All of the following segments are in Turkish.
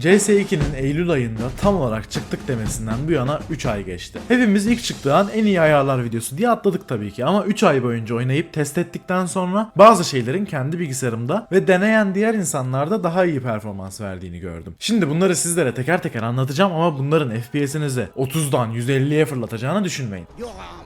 CS2'nin Eylül ayında tam olarak çıktık demesinden bu yana 3 ay geçti. Hepimiz ilk çıktığı an en iyi ayarlar videosu diye atladık tabii ki ama 3 ay boyunca oynayıp test ettikten sonra bazı şeylerin kendi bilgisayarımda ve deneyen diğer insanlarda daha iyi performans verdiğini gördüm. Şimdi bunları sizlere teker teker anlatacağım ama bunların FPS'inizi 30'dan 150'ye fırlatacağını düşünmeyin.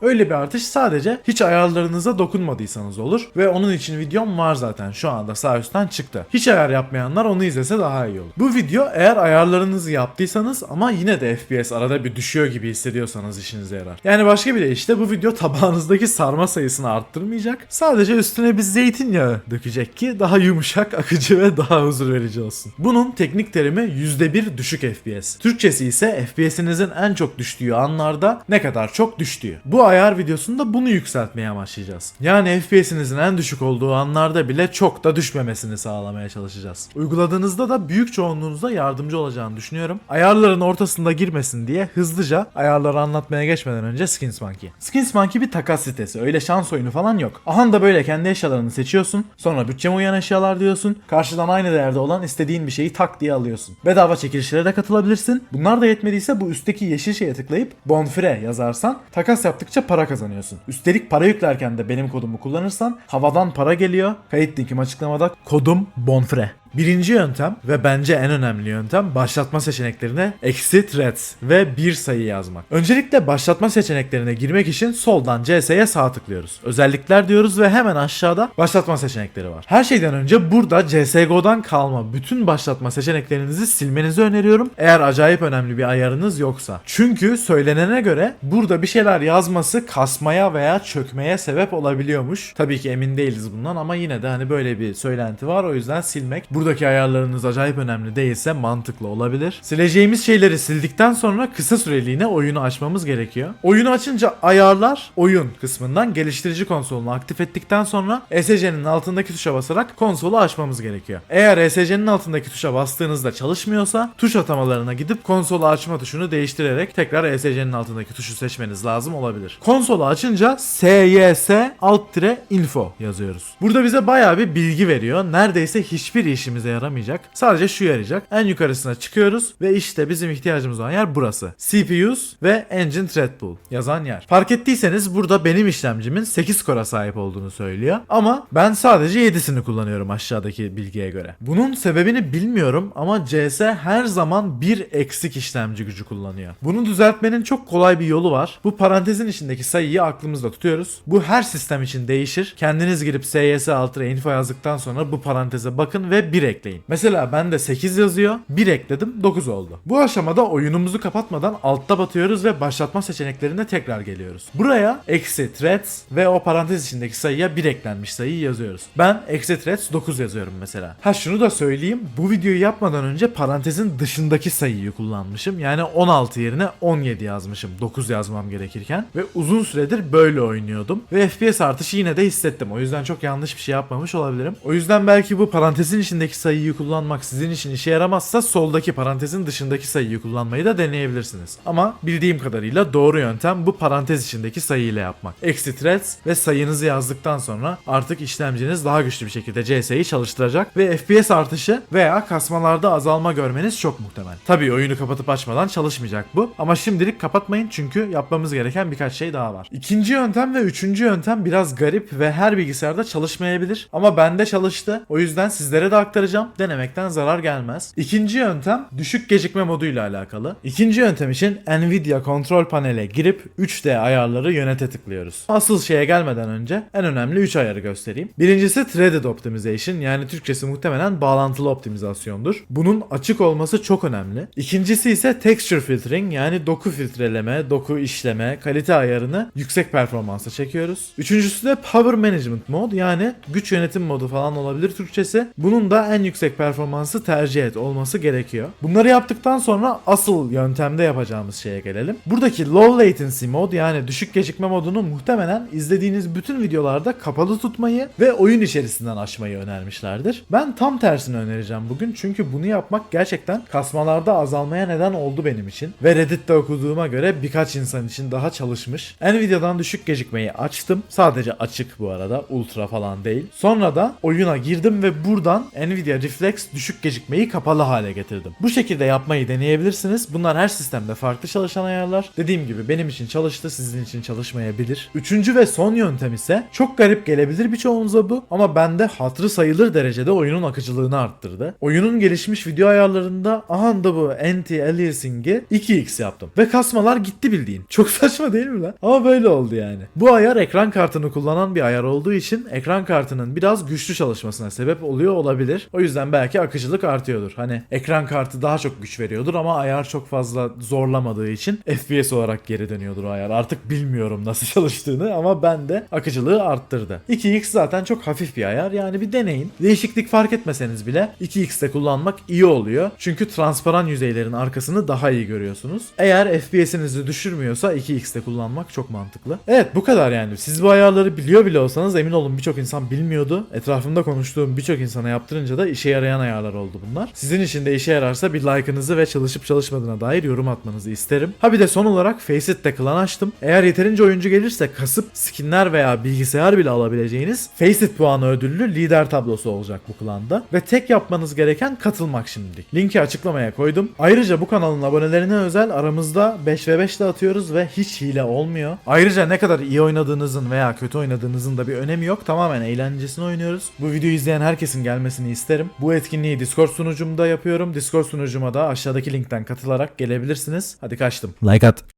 Öyle bir artış sadece hiç ayarlarınıza dokunmadıysanız olur ve onun için videom var zaten şu anda sağ üstten çıktı. Hiç ayar yapmayanlar onu izlese daha iyi olur. Bu video eğer ayarlarınızı yaptıysanız ama yine de FPS arada bir düşüyor gibi hissediyorsanız işinize yarar. Yani başka bir deyişle bu video tabağınızdaki sarma sayısını arttırmayacak. Sadece üstüne bir zeytinyağı dökecek ki daha yumuşak, akıcı ve daha huzur verici olsun. Bunun teknik terimi %1 düşük FPS. Türkçesi ise FPS'inizin en çok düştüğü anlarda ne kadar çok düştüğü. Bu ayar videosunda bunu yükseltmeye amaçlayacağız. Yani FPS'inizin en düşük olduğu anlarda bile çok da düşmemesini sağlamaya çalışacağız. Uyguladığınızda da büyük çoğunluğunuza yardımcı olacağını düşünüyorum. Ayarların ortasında girmesin diye hızlıca ayarları anlatmaya geçmeden önce Skins Monkey. Skins Monkey bir takas sitesi. Öyle şans oyunu falan yok. Aha da böyle kendi eşyalarını seçiyorsun. Sonra bütçeme uyan eşyalar diyorsun. Karşıdan aynı değerde olan istediğin bir şeyi tak diye alıyorsun. Bedava çekilişlere de katılabilirsin. Bunlar da yetmediyse bu üstteki yeşil şeye tıklayıp Bonfire yazarsan takas yaptıkça para kazanıyorsun. Üstelik para yüklerken de benim kodumu kullanırsan havadan para geliyor. Kayıt linkim açıklamada. Kodum Bonfire. Birinci yöntem ve bence en önemli yöntem başlatma seçeneklerine eksi threads ve bir sayı yazmak. Öncelikle başlatma seçeneklerine girmek için soldan CS'ye sağ tıklıyoruz. Özellikler diyoruz ve hemen aşağıda başlatma seçenekleri var. Her şeyden önce burada CSGO'dan kalma bütün başlatma seçeneklerinizi silmenizi öneriyorum. Eğer acayip önemli bir ayarınız yoksa. Çünkü söylenene göre burada bir şeyler yazması kasmaya veya çökmeye sebep olabiliyormuş. Tabii ki emin değiliz bundan ama yine de hani böyle bir söylenti var o yüzden silmek buradaki ayarlarınız acayip önemli değilse mantıklı olabilir. Sileceğimiz şeyleri sildikten sonra kısa süreliğine oyunu açmamız gerekiyor. Oyunu açınca ayarlar oyun kısmından geliştirici konsolunu aktif ettikten sonra ESC'nin altındaki tuşa basarak konsolu açmamız gerekiyor. Eğer ESC'nin altındaki tuşa bastığınızda çalışmıyorsa tuş atamalarına gidip konsolu açma tuşunu değiştirerek tekrar ESC'nin altındaki tuşu seçmeniz lazım olabilir. Konsolu açınca SYS alt tire info yazıyoruz. Burada bize bayağı bir bilgi veriyor. Neredeyse hiçbir işimize yaramayacak. Sadece şu yarayacak. En yukarısına çıkıyoruz ve işte bizim ihtiyacımız olan yer burası. CPUs ve Engine Thread Pool yazan yer. Fark ettiyseniz burada benim işlemcimin 8 kora sahip olduğunu söylüyor. Ama ben sadece 7'sini kullanıyorum aşağıdaki bilgiye göre. Bunun sebebini bilmiyorum ama CS her zaman bir eksik işlemci gücü kullanıyor. Bunu düzeltmenin çok kolay bir yolu var. Bu parantezin içindeki sayıyı aklımızda tutuyoruz. Bu her sistem için değişir. Kendiniz girip SYS altına info yazdıktan sonra bu paranteze bakın ve 1 ekleyin. Mesela bende 8 yazıyor. 1 ekledim 9 oldu. Bu aşamada oyunumuzu kapatmadan altta batıyoruz ve başlatma seçeneklerine tekrar geliyoruz. Buraya eksi threads ve o parantez içindeki sayıya 1 eklenmiş sayıyı yazıyoruz. Ben eksi threads 9 yazıyorum mesela. Ha şunu da söyleyeyim. Bu videoyu yapmadan önce parantezin dışındaki sayıyı kullanmışım. Yani 16 yerine 17 yazmışım. 9 yazmam gerekirken. Ve uzun süredir böyle oynuyordum. Ve FPS artışı yine de hissettim. O yüzden çok yanlış bir şey yapmamış olabilirim. O yüzden belki bu parantezin içindeki sayıyı kullanmak sizin için işe yaramazsa soldaki parantezin dışındaki sayıyı kullanmayı da deneyebilirsiniz. Ama bildiğim kadarıyla doğru yöntem bu parantez içindeki sayıyla yapmak. Eksi threads ve sayınızı yazdıktan sonra artık işlemciniz daha güçlü bir şekilde CS'yi çalıştıracak ve FPS artışı veya kasmalarda azalma görmeniz çok muhtemel. Tabii oyunu kapatıp açmadan çalışmayacak bu ama şimdilik kapatmayın çünkü yapmamız gereken birkaç şey daha var. İkinci yöntem ve üçüncü yöntem biraz garip ve her bilgisayarda çalışmayabilir ama bende çalıştı. O yüzden sizlere de aktaracağım. Denemekten zarar gelmez. İkinci yöntem düşük gecikme moduyla alakalı. İkinci yöntem için Nvidia kontrol panele girip 3D ayarları yönete tıklıyoruz. Asıl şeye gelmeden önce en önemli 3 ayarı göstereyim. Birincisi Threaded Optimization yani Türkçesi muhtemelen bağlantılı optimizasyondur. Bunun açık olması çok önemli. İkincisi ise Texture Filtering yani doku filtreleme, doku işleme, kalite ayarını yüksek performansa çekiyoruz. Üçüncüsü de Power Management Mode yani güç yönetim modu falan olabilir Türkçesi. Bunun da en yüksek performansı tercih et olması gerekiyor. Bunları yaptıktan sonra asıl yöntemde yapacağımız şeye gelelim. Buradaki Low Latency mod yani düşük gecikme modunu muhtemelen izlediğiniz bütün videolarda kapalı tutmayı ve oyun içerisinden açmayı önermişlerdir. Ben tam tersini önereceğim bugün çünkü bunu yapmak gerçekten kasmalarda azalmaya neden oldu benim için. Ve Reddit'te okuduğuma göre birkaç insan için daha çalışmış. Nvidia'dan düşük gecikmeyi açtım. Sadece açık bu arada. Ultra falan değil. Sonra da oyuna girdim ve buradan Nvidia Reflex düşük gecikmeyi kapalı hale getirdim. Bu şekilde yapmayı deneyebilirsiniz. Bunlar her sistemde farklı çalışan ayarlar. Dediğim gibi benim için çalıştı, sizin için çalışmayabilir. Üçüncü ve son yöntem ise çok garip gelebilir birçoğunuza bu ama bende hatırı sayılır derecede oyunun akıcılığını arttırdı. Oyunun gelişmiş video ayarlarında aha bu anti-aliasing'i 2x yaptım. Ve kasmalar gitti bildiğin. Çok saçma değil mi lan? Ama böyle oldu yani. Bu ayar ekran kartını kullanan bir ayar olduğu için ekran kartının biraz güçlü çalışmasına sebep oluyor olabilir. O yüzden belki akıcılık artıyordur. Hani ekran kartı daha çok güç veriyordur ama ayar çok fazla zorlamadığı için FPS olarak geri dönüyordur ayar. Artık bilmiyorum nasıl çalıştığını ama ben de akıcılığı arttırdı. 2x zaten çok hafif bir ayar yani bir deneyin. Değişiklik fark etmeseniz bile 2x'te kullanmak iyi oluyor. Çünkü transparan yüzeylerin arkasını daha iyi görüyorsunuz. Eğer FPS'inizi düşürmüyorsa 2x'te kullanmak çok mantıklı. Evet bu kadar yani. Siz bu ayarları biliyor bile olsanız emin olun birçok insan bilmiyordu. Etrafımda konuştuğum birçok insana yaptırınca da işe yarayan ayarlar oldu bunlar. Sizin için de işe yararsa bir like'ınızı ve çalışıp çalışmadığına dair yorum atmanızı isterim. Ha bir de son olarak Faceit klan açtım. Eğer yeterince oyuncu gelirse kasıp skinler veya bilgisayar bile alabileceğiniz Faceit puanı ödüllü lider tablosu olacak bu klanda. Ve tek yapmanız gereken katılmak şimdilik. Linki açıklamaya koydum. Ayrıca bu kanalın abonelerine özel aramızda 5 ve 5 de atıyoruz ve hiç hile olmuyor. Ayrıca ne kadar iyi oynadığınızın veya kötü oynadığınızın da bir önemi yok. Tamamen eğlencesine oynuyoruz. Bu videoyu izleyen herkesin gelmesini isterim. Bu etkinliği Discord sunucumda yapıyorum. Discord sunucuma da aşağıdaki linkten katılarak gelebilirsiniz. Hadi kaçtım. Like at.